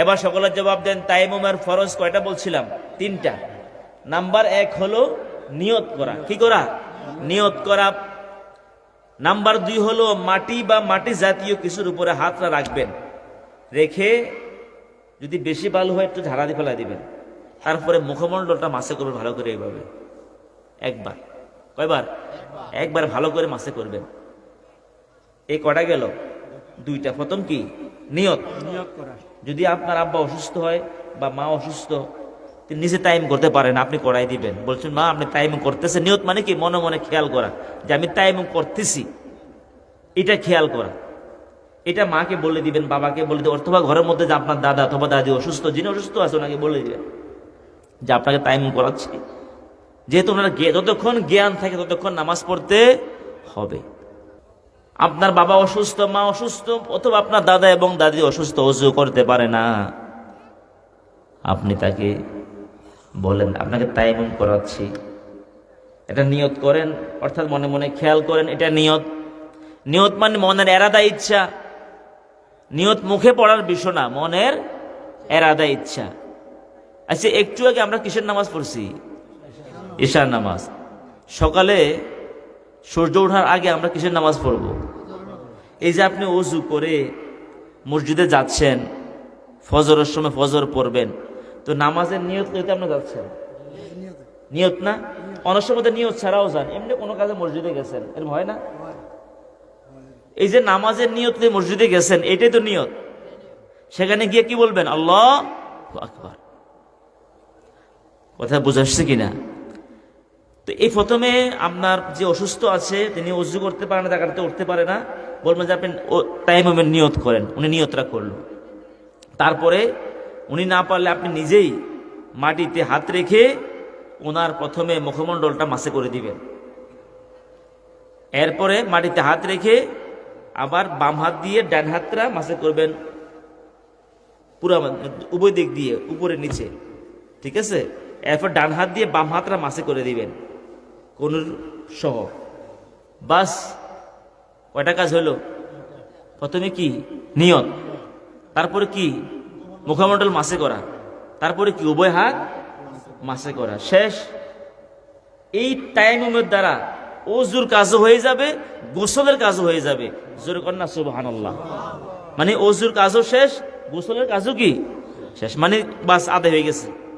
এবার সকলের জবাব দেন তাইমুমের ফরজ কয়টা বলছিলাম? তিনটা। নাম্বার এক হলো নিয়ত করা। কি করা? নিয়ত করা। নাম্বার দুই হলো মাটি বা মাটি জাতীয় কিছুর উপরে হাতটা রাখবেন। রেখে যদি বেশি বালু হয়, একটু ঝাড়া দিয়ে ফেলা দিবেন। তারপরে মুখমণ্ডলটা মাসে করবেন ভালো করে এইভাবে। একবার। কয়বার? একবার ভালো করে মাসে করবেন। এই কটা গেল? দুইটা। প্রথম কি? নিয়ত। যদি আপনার আব্বা অসুস্থ হয় বা মা অসুস্থ তিনি নিজে টাইম করতে পারেন আপনি করাই দিবেন। বলছেন মা আপনি টাইম করতেছেন নিয়ত মানে কি? মনে মনে খেয়াল করা। যে আমি টাইম করতেছি এটা খেয়াল করা। এটা মাকে বলে দিবেন বাবাকে বলে দিবেন অথবা ঘরের মধ্যে যে আপনার দাদা অথবা দাদি অসুস্থ যিনি অসুস্থ আছে ওনাকে বলে দিবেন যে আপনাকে টাইম করাচ্ছি। যেহেতু ওনার যতক্ষণ জ্ঞান থাকে ততক্ষণ নামাজ পড়তে হবে। আপনার বাবা অসুস্থ, মা অসুস্থ, অথবা আপনার দাদা এবং দাদি অসুস্থ, অজু করতে পারে না। আপনি তাকে বলেন, আপনাকে তাই তাইমুম করাচ্ছি। এটা নিয়ত করেন, অর্থাৎ মনে মনে খেয়াল করেন, এটা নিয়ত। নিয়ত মানে মনের এরাদা ইচ্ছা। নিয়ত মুখে পড়ার বিষয় না, মনের এরাদা ইচ্ছা। আচ্ছা একটু আগে আমরা কিসের নামাজ পড়ছি? ঈশার নামাজ। সকালে সূর্য ওঠার আগে আমরা কিসের নামাজ পড়ব? এই যে আপনি অজু করে মসজিদে যাচ্ছেন, ফজরের সময় ফজর পড়বেন, তো নামাজের নিয়ত করতে আপনি যাচ্ছেন? নিয়ত না? অনেক সময় নিয়ত ছাড়াও যান, এমনি কোনো কাজে মসজিদে গেছেন, এরকম হয় না? এই যে নামাজের নিয়ত নিয়ে মসজিদে গেছেন, এটাই তো নিয়ত। সেখানে গিয়ে কি বলবেন? আল্লাহ আকবার। কথা বুঝাচ্ছে কিনা? তো এই প্রথমে আপনার যে অসুস্থ আছে, তিনি অজু করতে পারে না জায়গাতে উঠতে পারে না, বলবেন যে আপনি টাইম নিয়ত করেন, উনি নিয়তটা করল। তারপরে উনি না পারলে আপনি নিজেই মাটিতে হাত রেখে ওনার প্রথমে মুখমণ্ডলটা মাসে করে দিবেন। এরপরে মাটিতে হাত রেখে আবার বাম হাত দিয়ে ডান হাতটা মাসে করবেন, পুরো উভয় দিক দিয়ে, উপরে নিচে, ঠিক আছে? এরপর ডান হাত দিয়ে বাম হাতটা মাসে করে দিবেন। কোন সহ। বাস, কয়টা কাজ হলো প্রথমে কি? নিয়ত। তারপরে কি? মুখমণ্ডল মাসে করা। তারপরে কি? উভয় হাত মাসে করা। শেষ। এই টাইমের দ্বারা ওজুর কাজও হয়ে যাবে, গোসলের কাজও হয়ে যাবে। জোর কন্যা সুবহানাল্লাহ। মানে ওজুর কাজও শেষ, গোসলের কাজও কি? শেষ। মানে বাস আদায় হয়ে গেছে।